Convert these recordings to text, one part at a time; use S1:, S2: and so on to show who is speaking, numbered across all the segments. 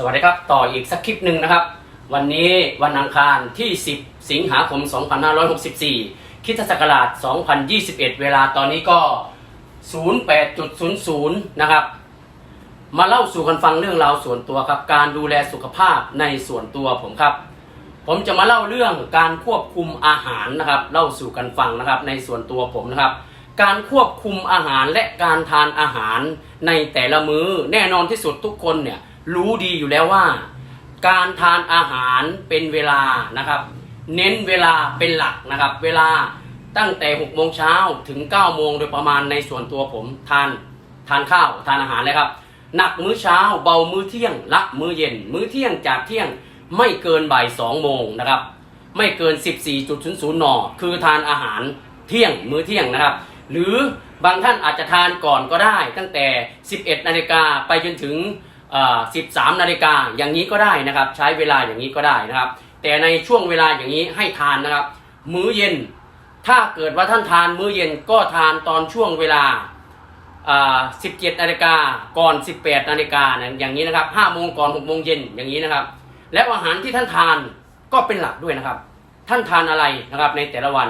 S1: สวัสดีครับ ต่ออีกสักคลิปหนึ่งนะครับ วันนี้วันอังคารที่ 10 สิงหาคม 2564คริสตศักราช 2021 เวลาตอนนี้ก็ 08.00 นะครับ มาเล่าสู่กันฟังเรื่องราวส่วนตัวครับ การดูแลสุขภาพในส่วนตัวผมครับ ผมจะมาเล่าเรื่องการควบคุมอาหารนะครับ เล่าสู่กันฟังนะครับในส่วนตัวผมนะครับการควบคุมอาหารและการทานอาหารในแต่ละมื้อแน่นอนที่สุดทุกคนเนี่ย รู้ดีอยู่แล้วว่า การทานอาหารเป็นเวลานะครับ เน้นเวลาเป็นหลักนะครับ เวลาตั้งแต่6โมงเช้าถึง9โมงโดยประมาณในส่วนตัวผมทานทานข้าวทานอาหารเลยครับ หนักมื้อเช้าเบามื้อเที่ยงละมื้อเย็น มื้อเที่ยงจากเที่ยงไม่เกินบ่าย2โมงนะครับ ไม่เกิน 14.00นคือทานอาหารเที่ยงมื้อเที่ยงนะครับ หรือบางท่านอาจจะทานก่อนก็ได้ตั้งแต่ 11นาฬิกาไปจนถึง 13 นาฬิกาอย่างนี้ก็ได้นะครับ ใช้เวลาอย่างนี้ก็ได้นะครับ แต่ในช่วงเวลาอย่างนี้ให้ทานนะครับ มื้อเย็น ถ้าเกิดว่าท่านทานมื้อเย็นก็ทานตอนช่วงเวลา 17 นาฬิกาก่อน 18 นาฬิกาอย่างนี้นะครับ5โมงก่อน6โมงเย็นอย่างนี้นะครับ แล้วอาหารที่ท่านทานก็เป็นหลักด้วยนะครับ ท่านทานอะไรนะครับในแต่ละวัน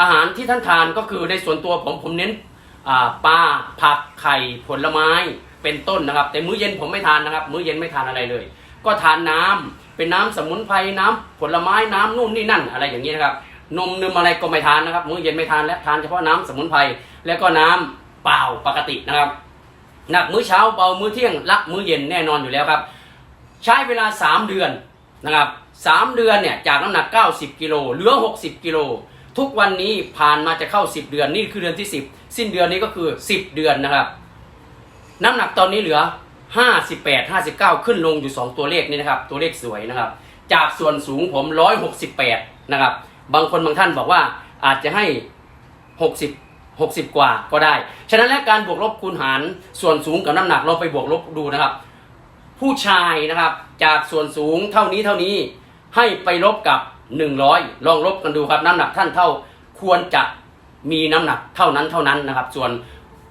S1: อาหารที่ท่านทานก็คือในส่วนตัวผมผมเน้น ปลาผักไข่ผลไม้เป็นต้นนะครับ แต่มื้อเย็นผมไม่ทานนะครับ มื้อเย็นไม่ทานอะไรเลย ก็ทานน้ำเป็นน้ำสมุนไพรน้ำผลไม้น้ำนู่นนี่นั่นอะไรอย่างนี้นะครับนมนมอะไรก็ไม่ทานนะครับ มื้อเย็นไม่ทานและทานเฉพาะน้ำสมุนไพรแล้วก็น้ำเปล่าปกตินะครับหนักมื้อเช้าเบามื้อเที่ยงละมื้อเย็นแน่นอนอยู่แล้วครับ ใช้เวลา 3 เดือนนะครับ3เดือนเนี่ยจากน้ำหนัก 90กิโลเหลือ 60กิโล ทุกวันนี้ผ่านมาจะเข้า 10 เดือนนี่คือเดือนที่ 10 สิ้นเดือนนี้ก็คือ 10 เดือนนะครับ น้ำหนักตอนนี้เหลือ 58 59 ขึ้นลงอยู่ 2 ตัวเลขนี่นะครับ ตัวเลขสวยนะครับ จากส่วนสูงผม 168 นะครับ บางคนบางท่านบอกว่าอาจจะให้ 60 60 กว่าก็ได้ ฉะนั้นแล้วการบวกลบคูณหารส่วนสูงกับน้ำหนักเราไปบวกลบดูนะครับ ผู้ชายนะครับจากส่วนสูงเท่านี้เท่านี้ให้ไปลบกับ 100 ลองลบกันดูครับน้ำหนักท่านเท่าควรจะมีน้ำหนักเท่านั้นเท่านั้นนะครับ ส่วน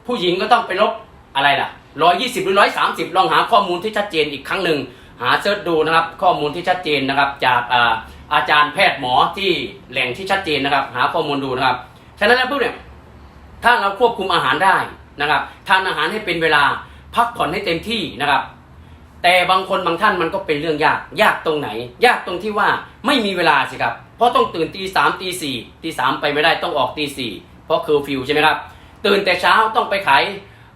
S1: ผู้หญิงก็ต้องไปลบอะไรล่ะ 120 หรือ 130 ลองหาข้อมูลที่ชัดเจนอีกครั้งหนึ่งหาเซิร์ชดูนะครับข้อมูลที่ชัดเจนนะครับ จากอาอาจารย์แพทย์หมอที่แหล่งที่ชัดเจนนะครับ หาข้อมูลดูนะครับฉะนั้นแล้วปุ๊บเนี่ยถ้าเราควบคุมอาหารได้นะครับ ทานอาหารให้เป็นเวลาพักผ่อนให้เต็มที่นะครับ แต่บางคนบางท่านมันก็เป็นเรื่องยากยากตรงไหน ยากตรงที่ว่าไม่มีเวลาสิครับ เพราะต้องตื่นตีสามตีสี่ตีสามไปไม่ได้ต้องออกตีสี่เพราะเคอร์ฟิวใช่ไหมครับตื่นแต่เช้าต้องไปขาย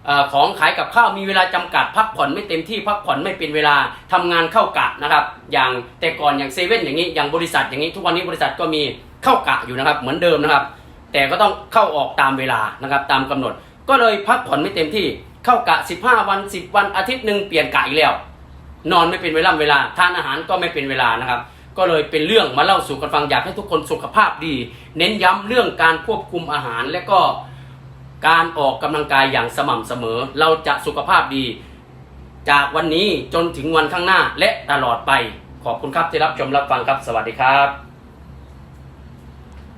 S1: อของขายกับข้าวมีเวลาจำกัดพักผ่อนไม่เต็มที่พักผ่อนไม่เป็นเวลาทำงานเข้ากะนะครับอย่างแต่ก่อนอย่างเซเว่นอย่างนี้อย่างบริษัทอย่างนี้ทุกวันนี้บริษัทก็มีเข้ากะอยู่นะครับเหมือนเดิมนะครับ แต่ก็ต้องเข้าออกตามเวลานะครับตามกำหนด ก็เลยพักผ่อนไม่เต็มที่เข้ากะ 15 วัน 10 วันอาทิตย์หนึ่งเปลี่ยนกะอีกแล้ว นอนไม่เป็นเวลาเวลาทานอาหารก็ไม่เป็นเวลานะครับ ก็เลยเป็นเรื่องมาเล่าสู่กันฟังอยากให้ทุกคนสุขภาพดี เน้นย้ำเรื่องการควบคุมอาหาร และก็การออกกำลังกายอย่างสม่ำเสมอ เราจะสุขภาพดี จากวันนี้จนถึงวันข้างหน้าและตลอดไป ขอบคุณครับที่รับชมรับฟังครับสวัสดีครับ